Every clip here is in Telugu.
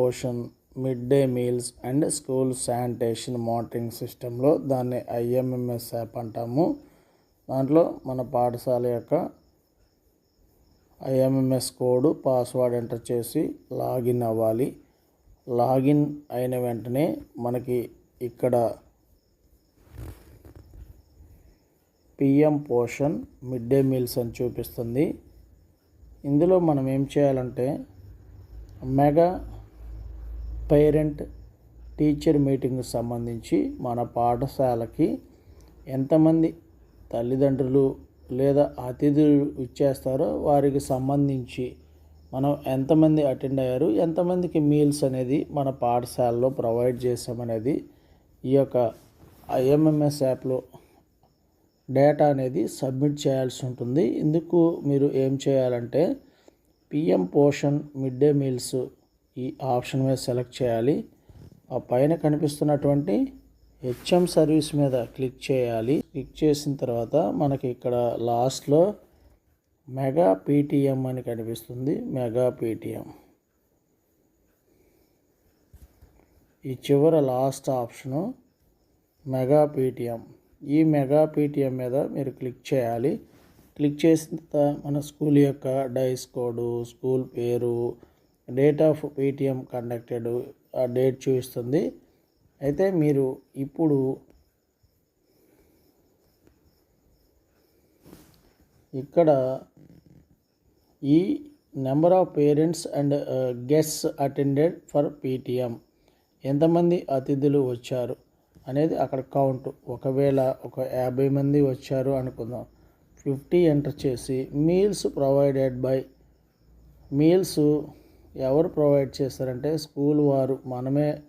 Poshan mid day meals and school sanitation monitoring సిస్టంలో దాన్ని ఐఎంఎంఎస్ యాప్ అంటాము. దాంట్లో మన పాఠశాల యొక్క ఐఎంఎంఎస్ కోడ్ పాస్వర్డ్ ఎంటర్ చేసి లాగిన్ అవ్వాలి. లాగిన్ అయిన వెంటనే మనకి ఇక్కడ PM Poshan mid day meals అని చూపిస్తుంది. ఇందులో మనం ఏం చేయాలంటే మెగా పేరెంట్ టీచర్ మీటింగ్కి సంబంధించి మన పాఠశాలకి ఎంతమంది తల్లిదండ్రులు లేదా అతిథులు ఇచ్చేస్తారో వారికి సంబంధించి మనం ఎంతమంది అటెండ్ అయ్యారు ఎంతమందికి మీల్స్ అనేది మన పాఠశాలలో ప్రొవైడ్ చేసామనేది ఈ యొక్క ఐఎంఎంఎస్ యాప్లో డేటా అనేది సబ్మిట్ చేయాల్సి ఉంటుంది. ఇందుకు మీరు ఏం చేయాలంటే PM Poshan mid day meals ఈ ఆప్షన్ మీద సెలెక్ట్ చేయాలి. ఆ పైన కనిపిస్తున్నటువంటి హెచ్ఎం సర్వీస్ మీద క్లిక్ చేయాలి. క్లిక్ చేసిన తర్వాత మనకి ఇక్కడ లాస్ట్లో మెగా పీటీఎం అని కనిపిస్తుంది. Mega PTM. ఈ చివర లాస్ట్ ఆప్షను మెగా పీటీఎం. ఈ మెగా పీటీఎం మీద మీరు క్లిక్ చేయాలి. క్లిక్ చేసిన తర్వాత మన స్కూల్ యొక్క డైస్ కోడు స్కూల్ పేరు డేట్ ఆఫ్ పేటిఎం కండక్టెడ్ ఆ డేట్ చూపిస్తుంది. అయితే మీరు ఇప్పుడు ఇక్కడ ఈ number of parents and guests attended for PTM. ఎంతమంది అతిథులు వచ్చారు అనేది అక్కడ కౌంట్. ఒకవేళ ఒక యాభై మంది వచ్చారు అనుకుందాం. ఫిఫ్టీ ఎంటర్ చేసి మీల్స్ ప్రొవైడెడ్ బై మీల్స్ ఎవరు ప్రొవైడ్ చేస్తారంటే స్కూల్ వారు మనమే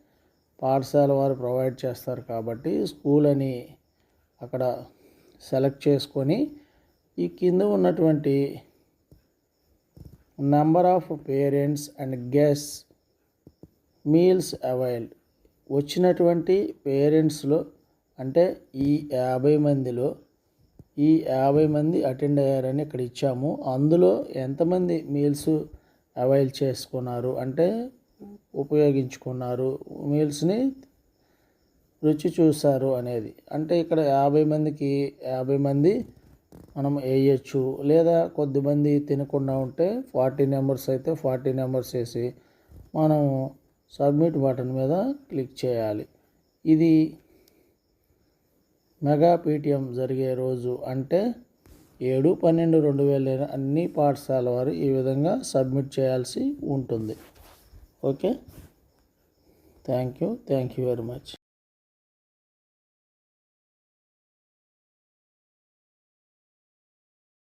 పాఠశాల వారు ప్రొవైడ్ చేస్తారు కాబట్టి స్కూల్ అని అక్కడ సెలెక్ట్ చేసుకొని ఈ కింద ఉన్నటువంటి number of parents and guest meals availed వచ్చినటువంటి పేరెంట్స్లో అంటే ఈ యాభై మందిలో ఈ యాభై మంది అటెండ్ అయ్యారని ఇక్కడ ఇచ్చాము. అందులో ఎంతమంది మీల్స్ అవైల్ చేసుకున్నారు. అంటే ఉపయోగించుకున్నారు. మీల్స్ని రుచి చూశారు అనేది. అంటే ఇక్కడ యాభై మందికి యాభై మంది మనం వేయచ్చు. లేదా కొద్దిమంది తినకుండా ఉంటే ఫార్టీ నెంబర్స్ అయితే ఫార్టీ నెంబర్స్ వేసి మనం సబ్మిట్ బటన్ మీద క్లిక్ చేయాలి. ఇది మెగా పీటీఎం జరిగే రోజు. అంటే ఏడు పన్నెండు రెండు వేల అన్ని పాఠశాల వారు ఈ విధంగా సబ్మిట్ చేయాల్సి ఉంటుంది. Okay? Thank you. Thank you very much.